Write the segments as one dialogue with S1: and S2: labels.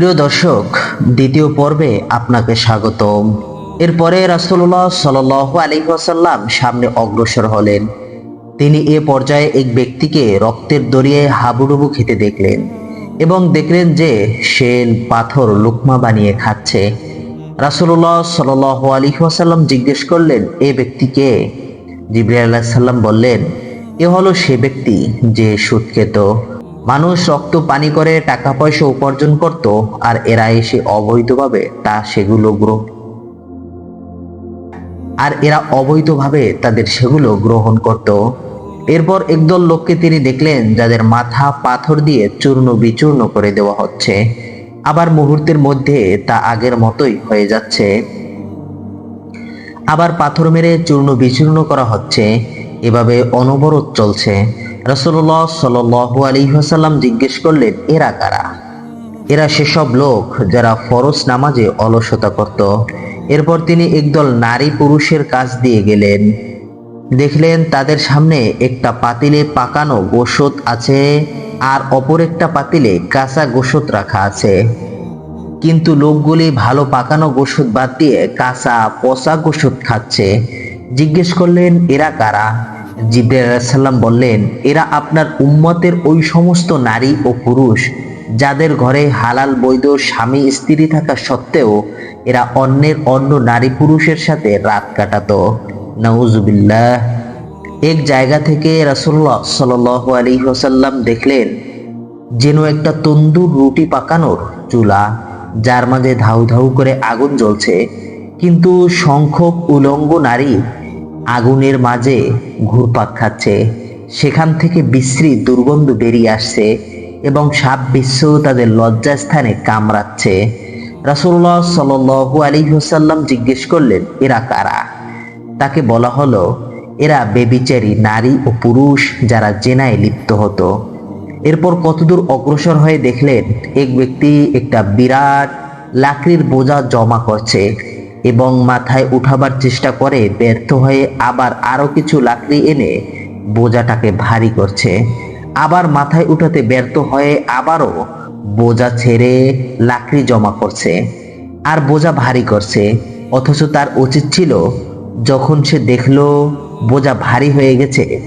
S1: প্রিয় দর্শক, দ্বিতীয় পর্বে আপনাকে স্বাগতম। এরপরে রাসুল্লাহ সাল্লাল্লাহু আলাইহি ওয়াসাল্লাম সামনে অগ্রসর হলেন। তিনি এ পর্যায়ে এক ব্যক্তিকে রক্তের দরিয়ায় হাবুডুবু খেতে দেখলেন এবং দেখলেন যে সে পাথর, লুকমা বানিয়ে খাচ্ছে। রাসূলুল্লাহ সাল্লাল্লাহু আলাইহি ওয়াসাল্লাম জিজ্ঞেস করলেন, এ ব্যক্তিকে জিবরিল আলাইহিস সালাম বললেন, এ হলো সে ব্যক্তি যে সুদ খেত মানুষ রক্ত পানি করে টাকা পয়সা উপার্জন করত, আর এরা এসে অবৈধভাবে তা সেগুলো গ্রহ আর এরা অবৈধভাবে তাদের সেগুলো গ্রহণ করত। এরপর একদল লোককে তিনি দেখলেন, যাদের মাথা পাথর দিয়ে চূর্ণ বিচূর্ণ করে দেওয়া হচ্ছে। আবার মুহূর্তের মধ্যে তা আগের মতোই হয়ে যাচ্ছে। আবার পাথর মেরে চূর্ণ বিচূর্ণ করা হচ্ছে। এভাবে অনবরত চলছে। রসুল্লাহ সাল্লু আলিহাসাল্লাম জিজ্ঞেস করলেন, এরা কারা? এরা সেসব লোক যারা ফরজ নামাজে অলসতা করত। এরপর তিনি একদল নারী পুরুষের কাছ দিয়ে গেলেন। দেখলেন, তাদের সামনে একটা পাতিলে পাকানো গোশত আছে আর অপর একটা পাতিলে কাঁচা গোশত রাখা আছে। কিন্তু লোকগুলি ভালো পাকানো গোশত বাদ দিয়ে কাঁচা পচা গোশত খাচ্ছে। জিজ্ঞেস করলেন, এরা কারা? জিব্রাইসাল্লাম বললেন, এরা আপনার উম্মতের ওই সমস্ত নারী ও পুরুষ যাদের ঘরে হালাল বৈধ স্বামী স্ত্রী থাকা সত্ত্বেও এরা অন্যের অন্য নারী পুরুষের সাথে রাত কাটাতো। নাউজুবিল্লাহ। এক জায়গা থেকে রাসুল্লাহ সাল আলী হোসাল্লাম দেখলেন, যেন একটা তন্দুর রুটি পাকানোর চুলা, যার মাঝে ধাউ ধাউ করে আগুন জ্বলছে। কিন্তু সংখ্যক উলঙ্গ নারী আগুনের মাঝে ঘুরপাক খাচ্ছে। সেখান থেকে বিশ্রী দুর্গন্ধ বেরিয়ে আসছে এবং সাপ বিশ্ব তাদের লজ্জাস্থানে কামড়াচ্ছে। রাসুল্লাহ সাল্লু আলী হোসাল্লাম জিজ্ঞেস করলেন, এরা কারা? তাকে বলা হলো, এরা বেবিচারী নারী ও পুরুষ যারা জেনায় লিপ্ত হতো। এরপর কতদূর অগ্রসর হয়ে দেখলেন, এক ব্যক্তি একটা বিরাট লাকড়ির বোঝা জমা করছে। এবং মাথায় উঠাবার চেষ্টা করে, ব্যর্থ হয়ে আবার আরও কিছু লাকড়ি এনে বোঝাটাকে ভারী করছে। আবার মাথায় উঠাতে ব্যর্থ হয়ে আবারও বোঝা ছেড়ে লাকড়ি জমা করছে আর বোঝা ভারী করছে। অথচ তার উচিত ছিল, যখন সে দেখল বোঝা ভারী হয়ে গেছে,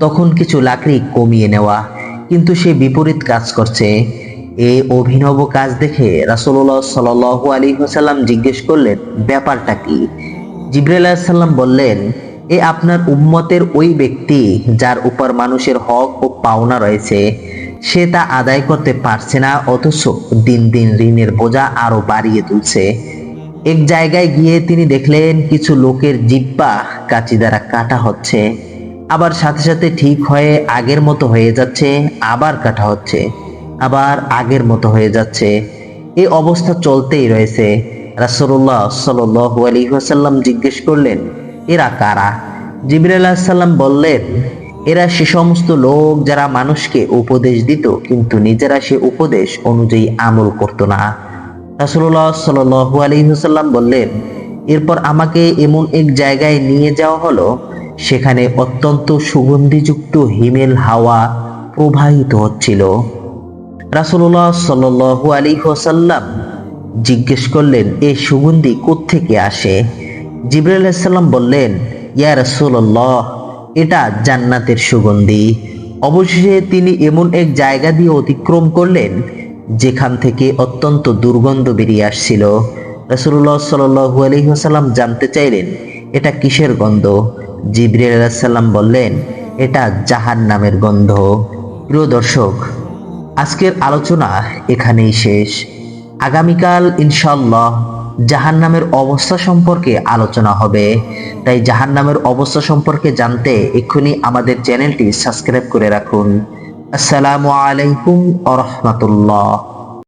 S1: তখন কিছু লাকড়ি কমিয়ে নেওয়া। কিন্তু সে বিপরীত কাজ করছে। এই অভিনব কাজ দেখে রাসুল্লাহ সাল আলী হোসাল্লাম জিজ্ঞেস করলেন, ব্যাপারটা কি? জিব্রাইল সাল্লাম বললেন, এ আপনার উম্মতের ওই ব্যক্তি যার উপর মানুষের হক ও পাওনা রয়েছে, সে তা আদায় করতে পারছে না, অথচ দিন দিন ঋণের বোঝা আরও বাড়িয়ে তুলছে। এক জায়গায় গিয়ে তিনি দেখলেন, কিছু লোকের জিব্বা কাচি দ্বারা কাটা হচ্ছে। আবার সাথে সাথে ঠিক হয়ে আগের মতো হয়ে যাচ্ছে, আবার কাটা হচ্ছে। আবার আগের মতো হয়ে যাচ্ছে। এই অবস্থা চলতেই রয়েছে। রাসুল্লাহ সাল্লু আলী ওয়াসাল্লাম জিজ্ঞেস করলেন, এরা কারা? জিবির সাল্লাম বললেন, এরা সে সমস্ত লোক যারা মানুষকে উপদেশ দিত, কিন্তু নিজেরা সে উপদেশ অনুযায়ী আমল করত না। রাসুল্লাহ সাল্লু আলী হুসাল্লাম বললেন, এরপর আমাকে এমন এক জায়গায় নিয়ে যাওয়া হলো, সেখানে অত্যন্ত সুগন্ধিযুক্ত হিমেল হাওয়া প্রবাহিত হচ্ছিল। রাসুল্লাহ সাল্লু আলী হোসাল্লাম জিজ্ঞেস করলেন এই সুগন্ধি কোত্থেকে আসে? জিবরাল বললেন, ইয়া রাসুল্লাহ এটা জান্নাতের সুগন্ধি। অবশেষে তিনি এমন এক জায়গা দিয়ে অতিক্রম করলেন, যেখান থেকে অত্যন্ত দুর্গন্ধ বেরিয়ে আসছিল। রসুল্লাহ সাল্লু আলহিহাসাল্লাম জানতে চাইলেন, এটা কিসের গন্ধ? জিবরিল আলাহিসাল্লাম বললেন, এটা জাহান নামের গন্ধ। প্রিয় দর্শক আজকের আলোচনা এখানেই শেষ। আগামীকাল ইনশাল্লাহ জাহান নামের অবস্থা সম্পর্কে আলোচনা হবে। তাই জাহান নামের অবস্থা সম্পর্কে জানতে এক্ষুনি আমাদের চ্যানেলটি সাবস্ক্রাইব করে রাখুন। আসসালামু আলাইকুম আ রহমতুল্লাহ।